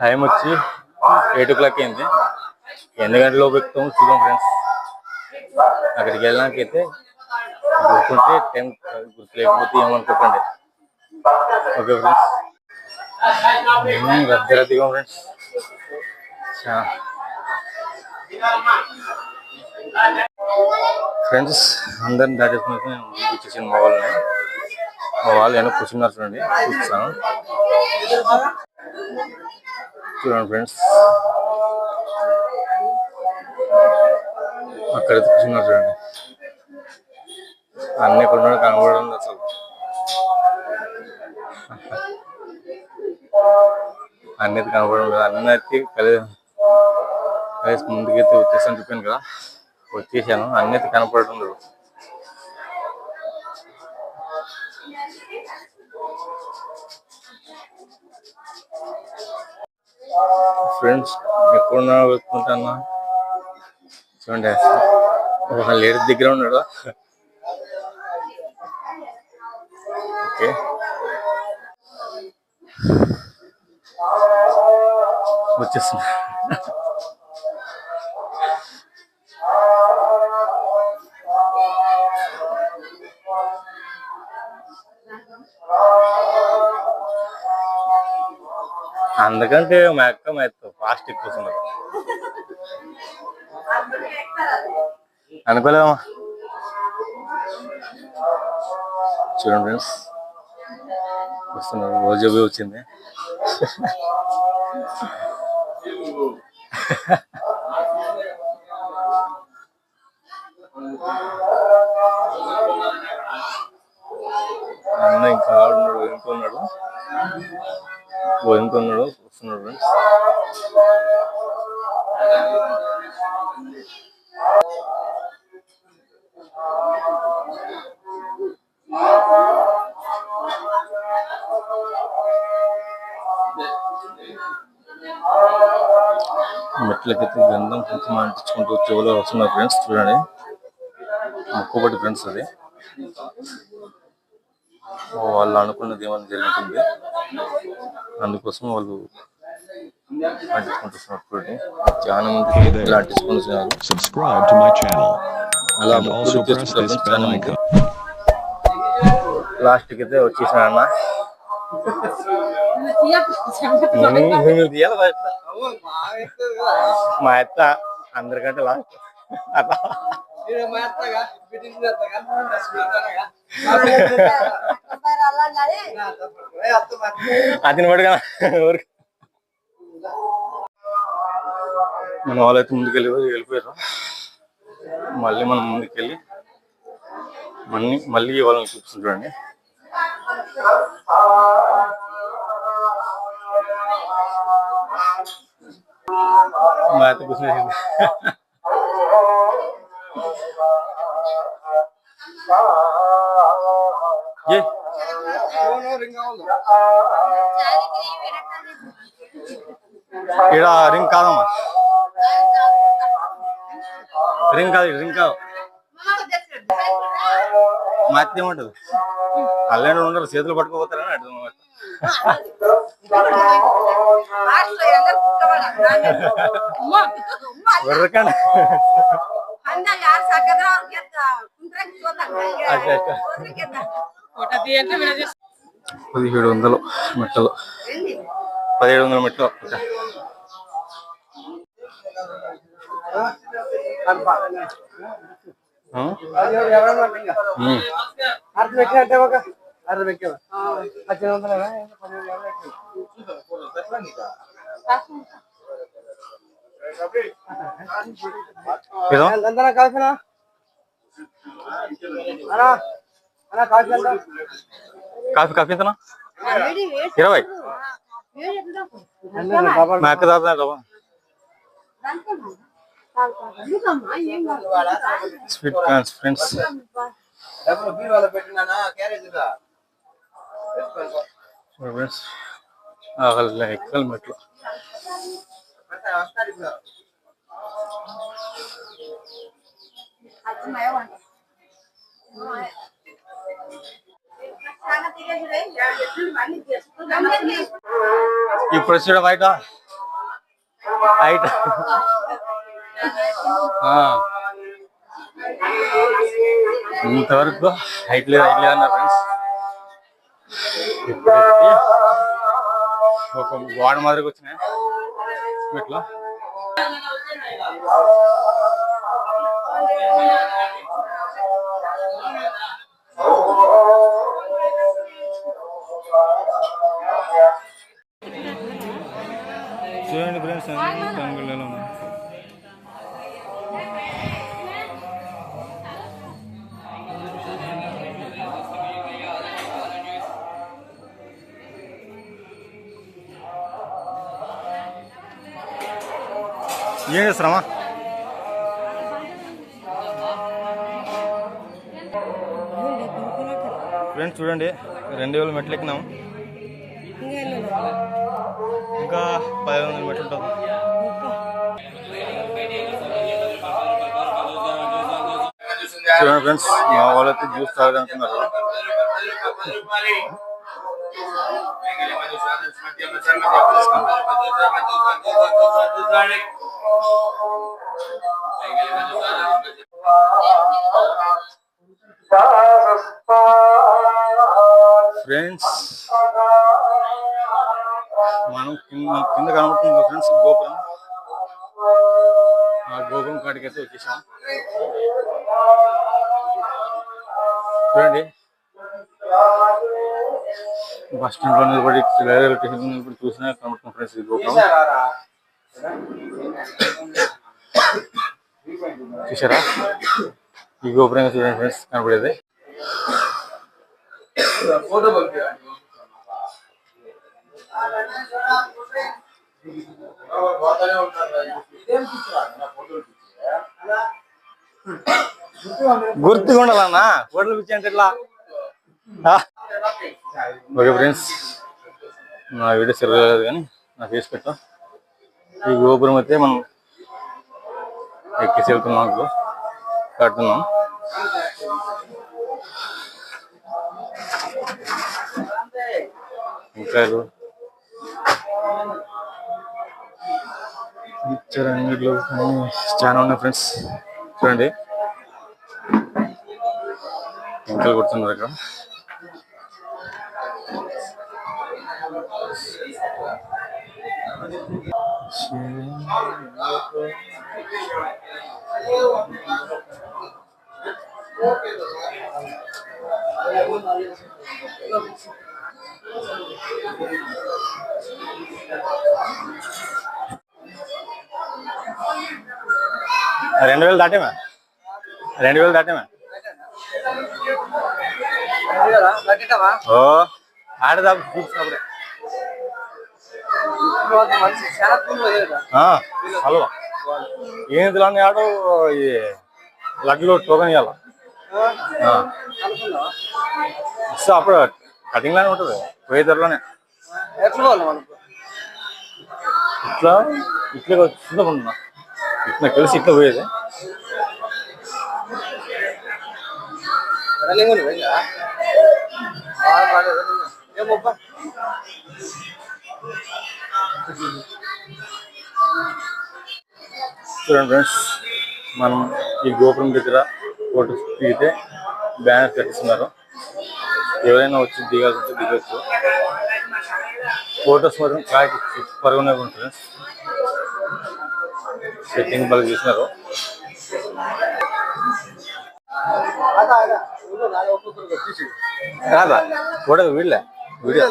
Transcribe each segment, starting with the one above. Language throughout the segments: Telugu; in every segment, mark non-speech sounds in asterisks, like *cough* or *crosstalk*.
టైం వచ్చి ఎయిట్ ఓ క్లాక్ అయింది. ఎన్ని గంటల లోపు చూద్దాం ఫ్రెండ్స్. అక్కడికి వెళ్ళడానికైతే గుర్తుంటే టైం గుర్తు లేకపోతే ఏమనుకోకండి. Okay friends. రద్దీ రద్దీగా ఫ్రెండ్స్. ఫ్రెండ్స్ అందరిని దాటేసుకుని వచ్చేసింది మా వాళ్ళని. మా వాళ్ళు ఏమైనా కూర్చున్నారు చూడండి కూర్చున్నాను చూడండి ఫ్రెండ్స్ అక్కడ కూర్చున్నారు చూడండి. అన్ని కొన్ని కనబడడం అసలు. అన్నిటి కనబడడం లేదు. అన్నీ కలిసి కలిసి ముందుకైతే వచ్చేసాను చెప్పాను కదా. వచ్చేసాను. అన్నీ కనపడడం లేదు. ఫ్రెండ్స్ ఎక్కడున్నా వెతుకుంటానా చూడండి ఒక లేడీస్ దగ్గర ఉన్నాడు. ఓకే. వచ్చేస్తున్నా. అందుకంటే మా అక్క మా అక్క ఫాస్ట్ ఎక్కువ అనుకోలేమా చూడండి ఫ్రెండ్స్ వస్తున్నారు. రోజు పోయి వచ్చింది. అన్న ఇంకా ఆడున్నాడు వెనుకున్నాడు వెనుకున్నాడు వస్తున్నాడు ఫ్రెండ్స్. మెట్లకైతే గంధం కుంకుమ అంటించుకుంటూ చెవులో వస్తున్నారు ఫ్రెండ్స్ చూడండి. ముక్కుబడి ఫ్రెండ్స్ అది. వాళ్ళు అనుకున్నది ఏమైనా జరుగుతుంది అందుకోసం వాళ్ళు చాలా మంది ఇలా అంటించుకుంటున్నారు channel. అలా చాలా మంది. లాస్ట్కి అయితే వచ్చేసిన అన్న. *laughs* మా అత్త అందరికంటే లాస్ట్. అట్లా అతని పడుగా మన వాళ్ళైతే ముందుకెళ్ళి వెళ్ళిపోయారు. మళ్ళీ మనం ముందుకెళ్ళి మళ్ళీ మళ్ళీ వాళ్ళని చూస్తుంటారండి మా అత్త కూర్చునేసింది ఇక్కడ రింగ్ కాదమ్మా రింగ్ కాదు రింగ్ కాదు మా అత్త ఏమంటది అల్లేడు ఉండరు చేతులు పట్టుకోపోతారని అర్థం మా అత్త. ఉర్రకండి అచ్చా, అచ్చా. పదిహేడు వందలు మెట్టలు పదిహేడు వందల మెట్లు ఓకే. ఆ? ఉమ్. ఏదో? కాఫీ కాఫీ ఎంతనా ఇరవై మా అక్క దాదా స్వీట్ కార్న్స్ ఫ్రెండ్స్ ఫ్రెండ్స్ ఎక్కలు మెట్లు ఇప్పుడు వచ్చాడు బయట. హైట్ ఇంతవరకు హైట్ లేదు హైట్ లేదు అన్నారు ఫ్రెండ్స్ ఇప్పుడైతే ఒక గోడ మాదిరికి వచ్చినాయి. ఇట్లా ఉన్నాయి ఏం చేస్తారమ్మా ఫ్రెండ్స్ చూడండి రెండు వేల మెట్లు ఎక్కినాము ఇంకా పదిహేను వందల మెట్లు ఉంటుంది చూడండి ఫ్రెండ్స్ మా వాళ్ళైతే జ్యూస్ తాగదనుకున్నారు ఫ్రెండ్స్ మనం కింద కింద కనబడుతుంది ఫ్రెండ్స్ గోపురం. ఆ గోపురం కాడికి అయితే వచ్చేసాం. చూడండి. బస్ స్టాండ్లో నిలబడి రైల్వే స్టేషన్ నిలబడి చూసినా కనబడుతుంది ఫ్రెండ్స్ ఈ గోపురం చూసారా ఈ గోపురంగా చూడండి ఫ్రెండ్స్ కనబడేది. ఉంటారు గుర్తుగా ఉండాలన్నా ఫోటోలు పిచ్చి అంటే ఎట్లా? ఆ? ఓకే ఫ్రెండ్స్ నా వీడియో సరిగ్గా కానీ నా ఫేస్ పెట్టా. ఈ గోపురం అయితే మనం ఎక్కేసి వెళ్తున్నాం ఇప్పుడు కడుతున్నాం. ఇంకా పిక్చర్ అంగడిలో అన్ని చాలా ఉన్నాయి ఫ్రెండ్స్. చూడండి. ఇంకా కొడుతున్నారు ఇక్కడ రెండు వేలు దాటేమా రెండు వేలు దాటేమా ఓ. ఆడదా చూసినప్పుడే ఆ, హల్వా ఏంటిలో ఆడు ఈ లడ్లు టోకన్ ఇవ్వాల అప్పుడు కటింగ్ లానే ఉంటుంది పోయే ధరలోనే ఇట్లా ఇట్లా చూడకుండా ఇట్లా కలిసి ఇట్లా పోయేది? చూడండి ఫ్రెండ్స్ మనం ఈ గోపురం దగ్గర ఫోటోస్ దిగితే బ్యానర్ కట్టిస్తున్నారు ఎవరైనా వచ్చి దిగాల్సి దిగచ్చు ఫోటోస్ మాత్రం క్లారిటీ సూపర్గా ఉన్నాయి ఫ్రెండ్స్ సెట్టింగ్ బాగా చేసినారు కాదా ఫోటో వీళ్ళే వీడియో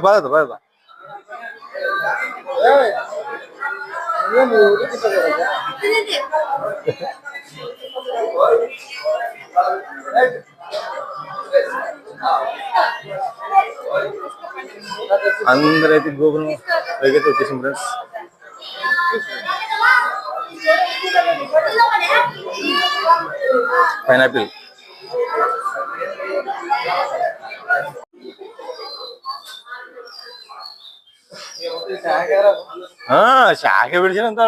బాధ బాధ అందరైతే గోపురం పైకైతే వచ్చేసాం ఫ్రెండ్స్ పైనాపిల్ శాఖ విడిచినంత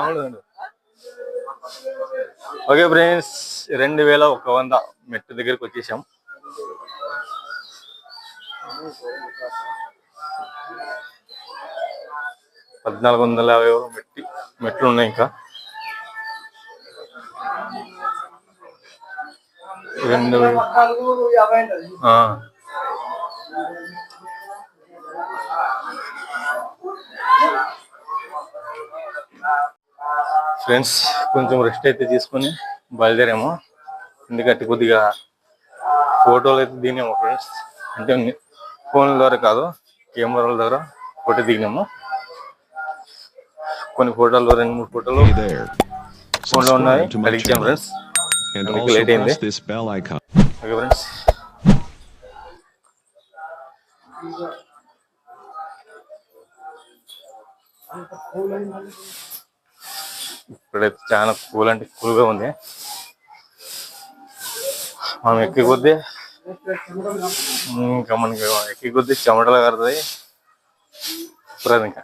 అవును. ఓకే ఫ్రెండ్స్ రెండు వేల ఒక వంద మెట్టు దగ్గరికి వచ్చేసాం. పద్నాలుగు వందల యాభై మెట్టి మెట్లు ఉన్నాయి ఇంకా. రెండు ఆ. ఫ్రెండ్స్ కొంచెం రెస్ట్ అయితే తీసుకొని బయలుదేరాము. ఎందుకంటే కొద్దిగా ఫోటోలు అయితే దిగినాము ఫ్రెండ్స్. అంటే ఫోన్ల ద్వారా కాదు కెమెరాల ద్వారా ఫోటో దిగినాము. కొన్ని ఫోటోలు రెండు మూడు ఫోటోలు. ఫోన్లో ఉన్నాయి. Friends. And also press this bell icon. Okay friends ఇప్పుడైతే చాలా కూల్ అంటే కూల్గా ఉంది. మనం ఎక్కి కొద్దీ ఇంకా మనకి ఎక్కి కొద్దీ చెమటలు కడుతుంది ఇప్పుడు ఇంకా.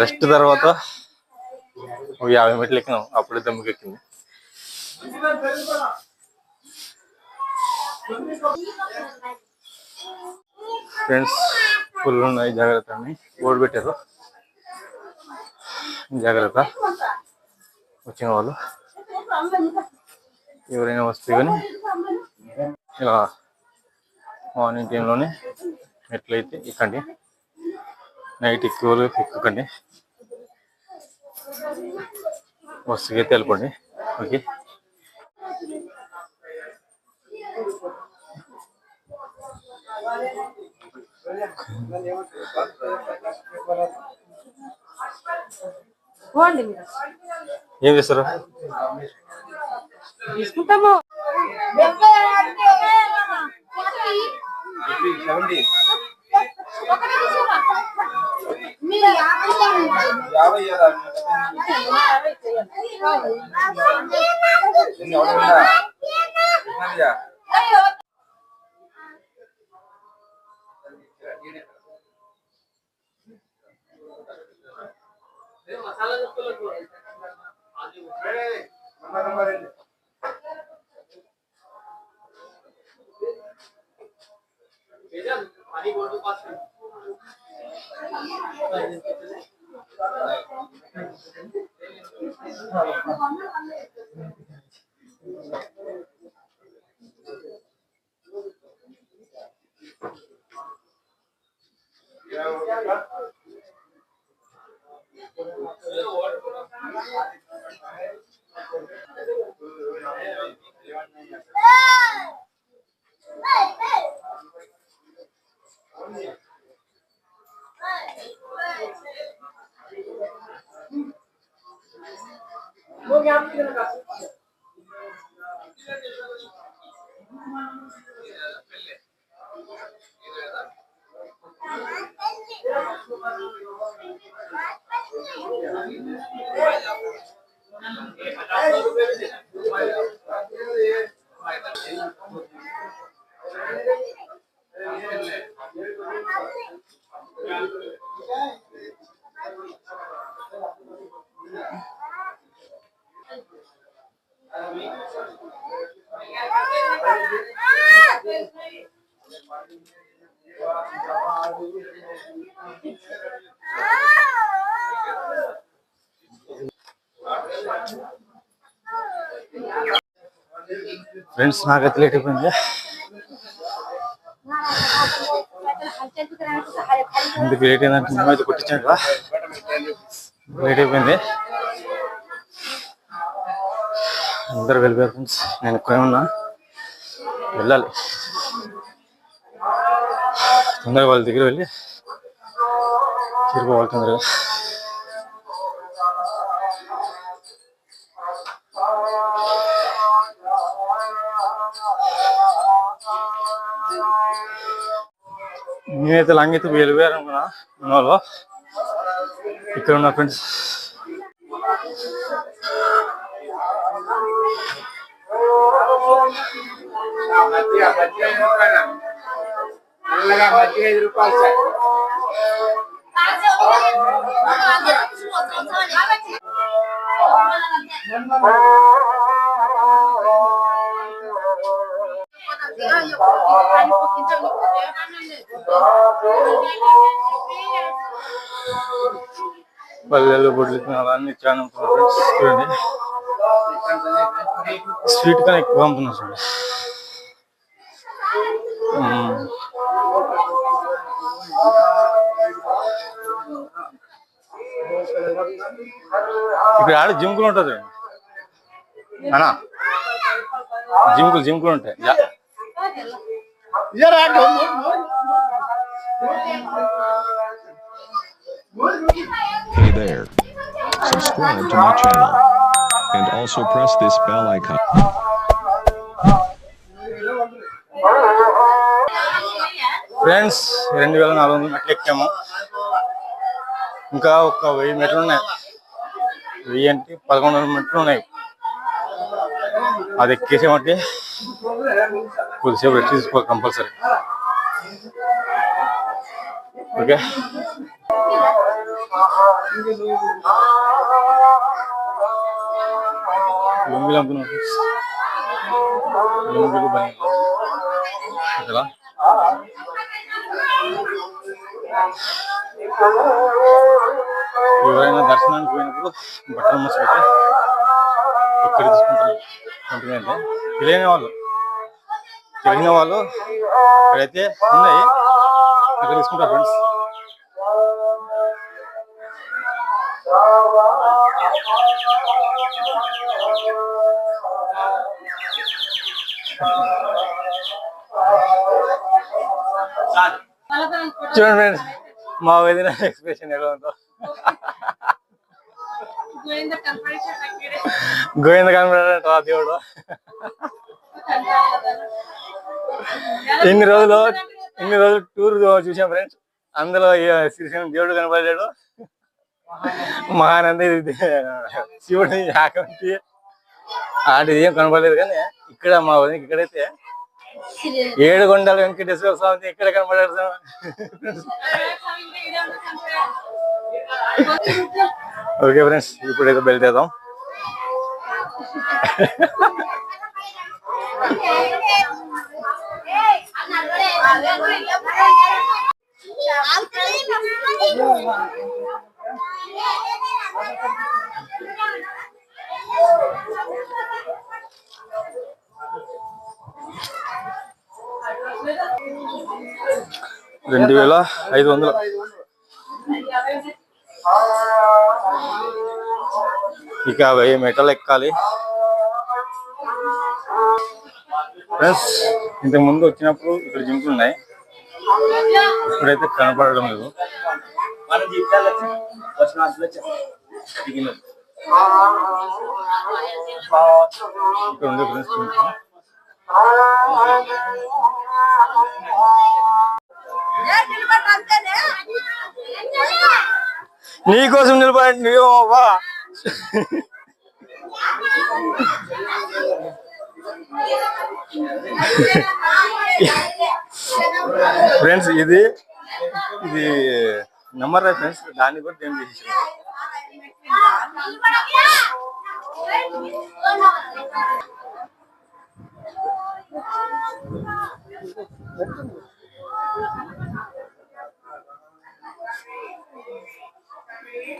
రెస్ట్ తర్వాత ఒక యాభై మెట్లు ఎక్కినాం. అప్పుడే దమ్ముకి ఎక్కింది. ఫ్రెండ్స్ ఫుల్ ఉన్నాయి. జాగ్రత్త అని బోర్డు పెట్టారు. జాగ్రత్త. వచ్చిన వాళ్ళు. ఎవరైనా వస్తే కానీ ఇలా మార్నింగ్ టైంలోనే ఎట్లయితే ఎక్కండి. నైట్ ఎక్కువ ఎక్కకండి వస్తుగా తెలపండి ఓకే ఏం చేస్తారు? తీసుకుంటాము. Ayo masalah itu lagi. हज़ार रुपये ఫ్రెండ్స్ నాకైతే లేట్ అయిపోయింది ఎందుకు లేట్ అయిందంటే మేము అయితే కొట్టించాను కదా. లేట్ అయిపోయింది. అందరు వెళ్ళిపోయారు ఫ్రెండ్స్. నేను ఎక్కువ ఉన్నా. వెళ్ళాలి. తొందరగా వాళ్ళ దగ్గర వెళ్ళి తిరిగిపోవాలి తొందరగా నేనైతే లాంగ్ అయితే వెళ్ళిపోయారు అనుకున్నా మన వాళ్ళు ఇక్కడ ఉన్న ఫ్రెండ్స్ నల్లగా మధ్య ఐదు రూపాయలు సార్. పల్లెలు బొడ్లు చాలా ఫ్రెండ్స్ చూడండి. స్వీట్ కానీ ఎక్కువ అమ్ముతున్నారు చూడండి. ఇక్కడ ఆడ జిమ్కులు ఉంటుంది చూడండి అన్నా జిమ్కులు జిమ్కులు ఉంటాయి yeah. Hey there. Subscribe to my channel. And also press this bell icon. Friends రెండు వేల నాలుగు వందల మెట్లు ఎక్కాము. ఇంకా ఒక వెయ్యి మెట్లు ఉన్నాయి. వెయ్యి అంటే పదకొండు వందల మెట్లు ఉన్నాయి. అది ఎక్కేసామంటే కొద్దిసేపు రెస్ట్ తీసుకోవాలి కంపల్సరీ. ఓకే? లుంగిలు అమ్ముతున్నాం ఫ్రెండ్స్ లుంగిలు బనీలు ఇక్కడ ఎవరైనా దర్శనానికి పోయినప్పుడు బట్టలు మూసిపెట్టి ఇక్కడ తీసుకుంటారు. కొంటున్నారంటే తెలియని వాళ్ళు. తెలియని వాళ్ళు ఇక్కడైతే ఉన్నాయి. అక్కడ తీసుకుంటారు ఫ్రెండ్స్ చూడండి ఫ్రెండ్స్ మా వదిన ఎక్స్ప్రెషన్ ఎలా ఉందో. గోవింద కనపడాడంట ఆ దేవుడు ఇన్ని రోజులు ఇన్ని రోజులు టూర్ చూసాం ఫ్రెండ్స్ అందులో శ్రీశైలం దేవుడు కనపడాడు మహానంద శివుడు యాకంటి అలాంటిది ఏం కనపడలేదు కానీ ఇక్కడ మా వదినకి ఇక్కడైతే ఏడుగొండల వెంకటేశ్వర స్వామి ఇక్కడ కనబడతాం ఓకే ఫ్రెండ్స్ ఇప్పుడైతే you. రెండు వేల ఐదు వందలు. ఇక వెయ్యి మెటల్ ఎక్కాలి. ఫ్రెండ్స్ ఇంతకు ముందు వచ్చినప్పుడు ఇక్కడ జింకులు ఉన్నాయి. ఇప్పుడైతే కనపడడం లేదు. ఇక్కడ ఉండే ఫ్రెండ్స్ నీకోసం నిలబడి నువ్వు ఫ్రెండ్స్ ఇది ఇది నెంబర్ ఫ్రెండ్స్? దాన్ని కూడా ఏం చేసి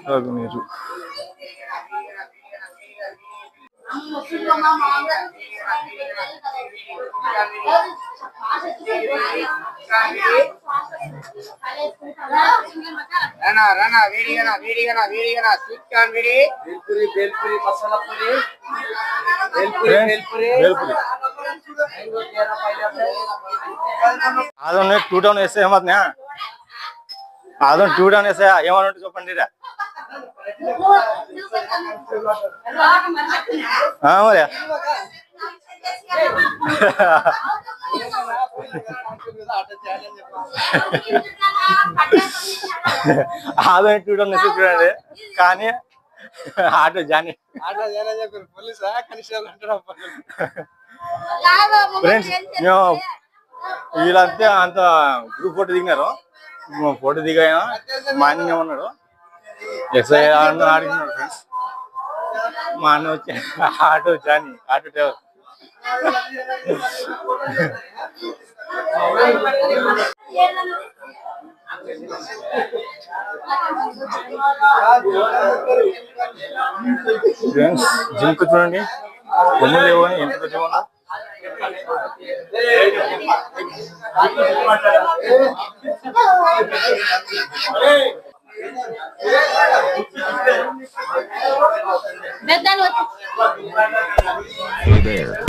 తాగునీరు రానా రానా వేడిగనా వేడిగనా వేడిగనా స్వీట్ కార్న్ వేడి. బెల్పురి బెల్పురి మసాలా పురి బెల్పురి. అదొని టూ టౌన్ వేసే మధ్య అదొని టూ టౌన్ వేసా ఏమనుంటే చెప్పండి రా మరి ఆదోని టూ టౌన్ వేసి చూడండి కానీ ఆటో జాని ఆటో జాని అని చెప్పారు పోలీసా కనిషనర్ అంటారు ఫ్రెండ్స్ వీళ్ళంతా అంత గ్రూప్ ఫోటో దిగినారు. ఫోటో దిగా మా అన్న ఉన్నాడు. ఎస్ఐ అడిగినాడు ఫ్రెండ్స్ మా అన్న వచ్చి auto Johnny auto driver. Friends జిమ్కు చూడండి. లేవు ఎంత పెద్ద Hey there.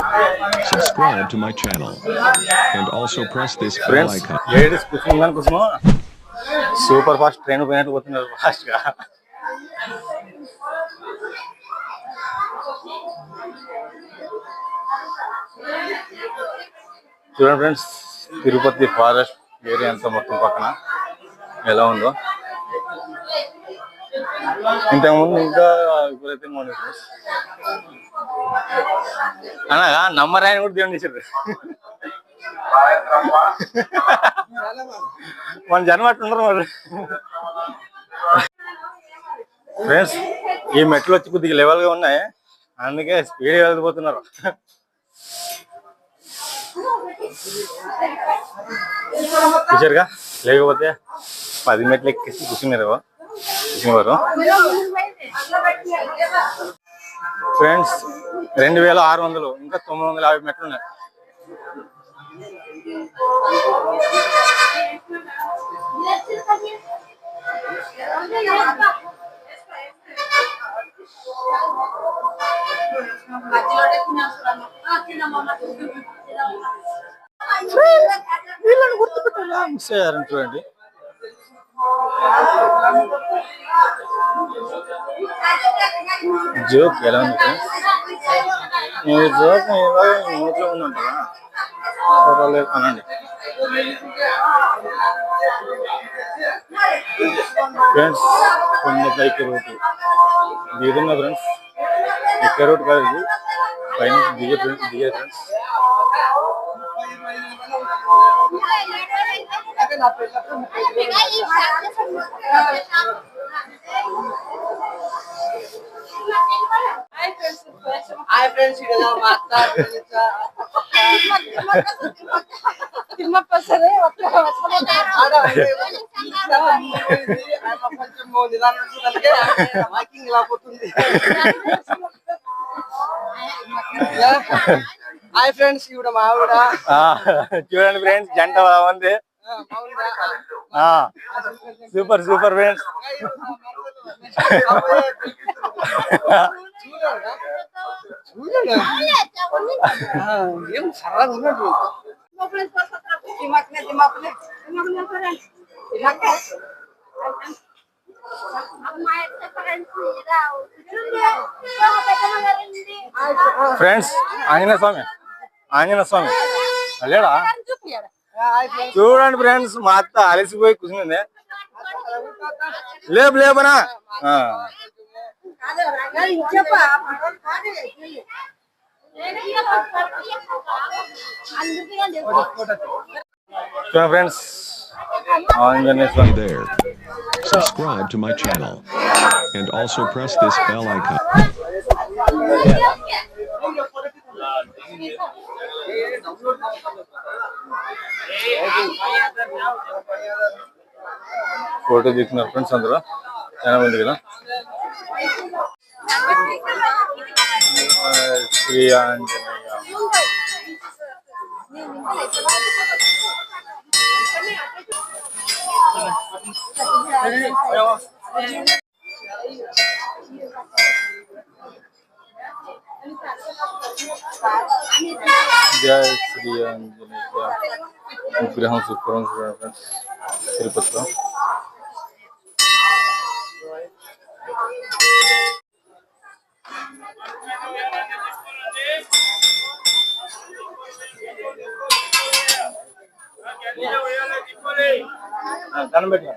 Subscribe to my channel. And also press this bell friends icon. Ladies కూర్చుని దాని కోసము సూపర్ ఫాస్ట్ ట్రైన్ పోయినట్టు పోతున్నారు ఫాస్ట్ గా చూడండి ఫ్రెండ్స్ తిరుపతి ఫారెస్ట్ ఏరియా అంతా మొత్తం పక్కన ఎలా ఉందో. ఇంతకుముందు ఇంకా విపరీతంగా ఉంది అనగా నంబర్ ఆయన కూడా దేవుని చేశారు మన జన్మ అట్లుండరు మరి. ఫ్రెండ్స్ ఈ మెట్లు వచ్చి కొద్దిగా లెవెల్గా ఉన్నాయి. అందుకే స్పీడ్ వెళ్ళిపోతున్నారు చూసారుగా లేకపోతే పది మెట్లు ఎక్కేసి కూర్చున్నారు కూర్చునేవారు ఫ్రెండ్స్ రెండు వేల ఆరు వందలు ఇంకా తొమ్మిది వందల యాభై మెట్లు ఉన్నాయి. గుర్తుపెట్టాలా అయ్యారని చూడండి జోక్ ఎలా ఉంది ఫ్రెండ్స్ మీ జోక్ ఇలా నోట్లో ఉందంట పర్వాలేదు అనండి ఫ్రెండ్స్ కొన్ని పైకి రోడ్డు దిగుతున్నా ఫ్రెండ్స్ ఎక్కడ రోడ్డు కాదు ఇది పైన దిగే ఫ్రెండ్స్ దిగే ఫ్రెండ్స్ హాయ్ ఫ్రెండ్స్ ఇక్కడ మా అత్త కొంచెం నిదానం చూడడానికి వాకింగ్ లాపోతుంది హాయ్ ఫ్రెండ్స్ ఇవిడ మా ఆవిడ. చూడండి ఫ్రెండ్స్ జంట ఉంది సూపర్ సూపర్ ఫ్రెండ్స్ చూడరా ఏం సరదాగా ఉన్నట్టు ఫ్రెండ్స్ ఆంజనేయ స్వామి ఆంజనేయ స్వామి లేడా హాయ్ ఫ్రెండ్స్ చూడండి ఫ్రెండ్స్ మా అత్త అలసిపోయి కూర్చుంది లేపు లేపనా ఆ, చూడండి friends Anjaneya Hey Swami there. Subscribe to my channel. And also press this bell icon. Photo దిగుతున్నారు ఫ్రెండ్స్ అందరూ చాలా మంది కదా ఆ, శ్రీ ఆంజనేయ జయ శ్రీ ఆంజనేయ విగ్రహం సూపర్ ఉంది చూడండి ఫ్రెండ్స్ తిరుపతిలో కనబెట్టిన